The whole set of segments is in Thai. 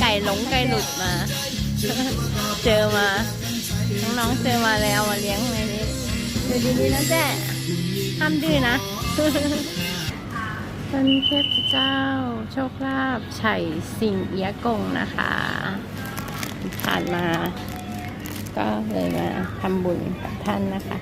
ไก่หลงไก่หลุดมา เจอมา น้องๆเจอมาแล้วมาเลี้ยงในนี้ดูดีๆนะแจ้ห้ามดื้อนะเป็นเทพเจ้า โชคลาภไฉสิงเอียะกงนะคะ ผ่านมา ก็เลยมาทำบุญกับท่านนะคะ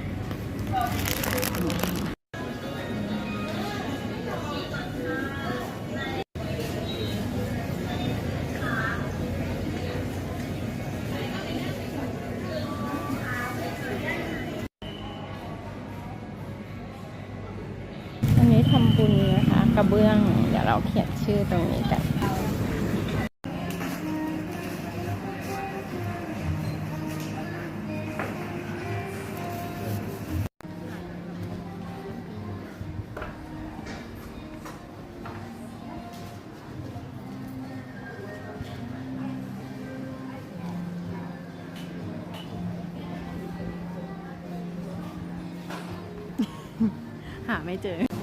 นนี้ทำบุญนะคะกระเบื้อง เดี๋ยวเราเขียนชื่อตรงนี้กันหาไม่เจอ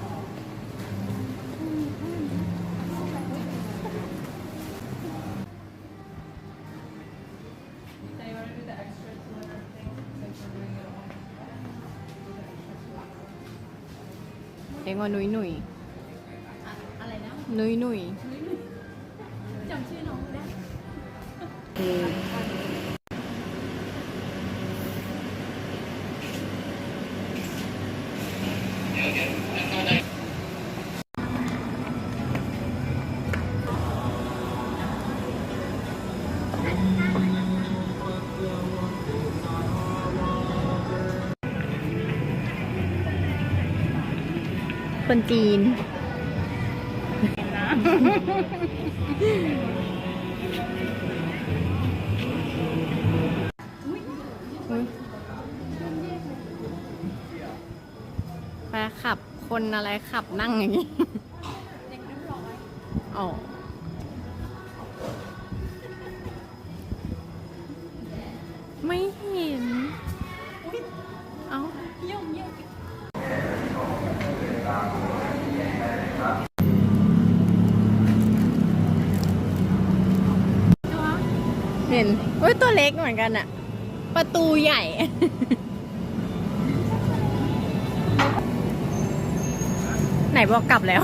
เรียกว่านุยนุยอะไรนะนุยนุยจำชื่อน้องไม่ได้ คนจีนอุ๊ยแปรขับคนอะไรขับนั่งอย่างนี้เด็กเรียบร้อยอ๋ เห็นเฮ้ยตัวเล็กเหมือนกันอะประตูใหญ่ ไหนบอกกลับแล้ว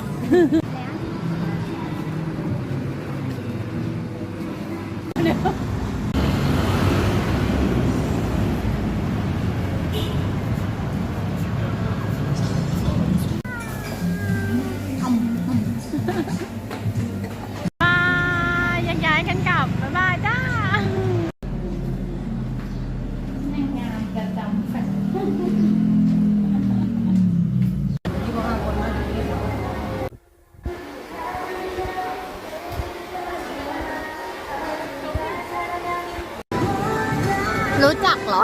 รู้จักเหรอ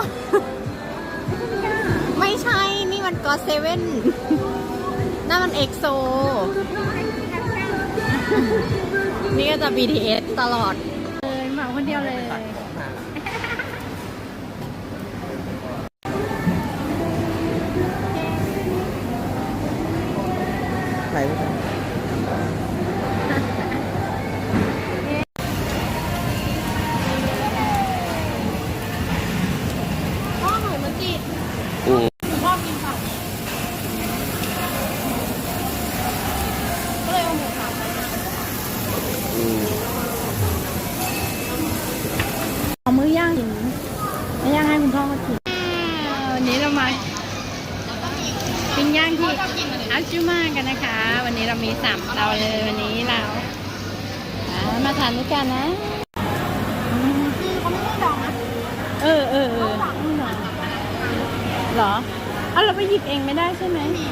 ไม่ใช่ นี่มันก็เซเว่นนั่นมันเอ็กโซ นี่ก็จะ BTS ตลอด เลยเหมาคนเดียวเลยไหน เอามือย่างกินไม่ย่างให้คุณพ่อมากินวันนี้เรามาปิ้งย่างที่อาจูมากันนะคะ วันนี้เรามีสามเตาเลยวันนี้เราอ่ามาทานด้วยกันนะคือเขาไม่ได้ดองนะเออเออเออเหรอเอาเราไปหยิบเองไม่ได้ใช่ไหมมี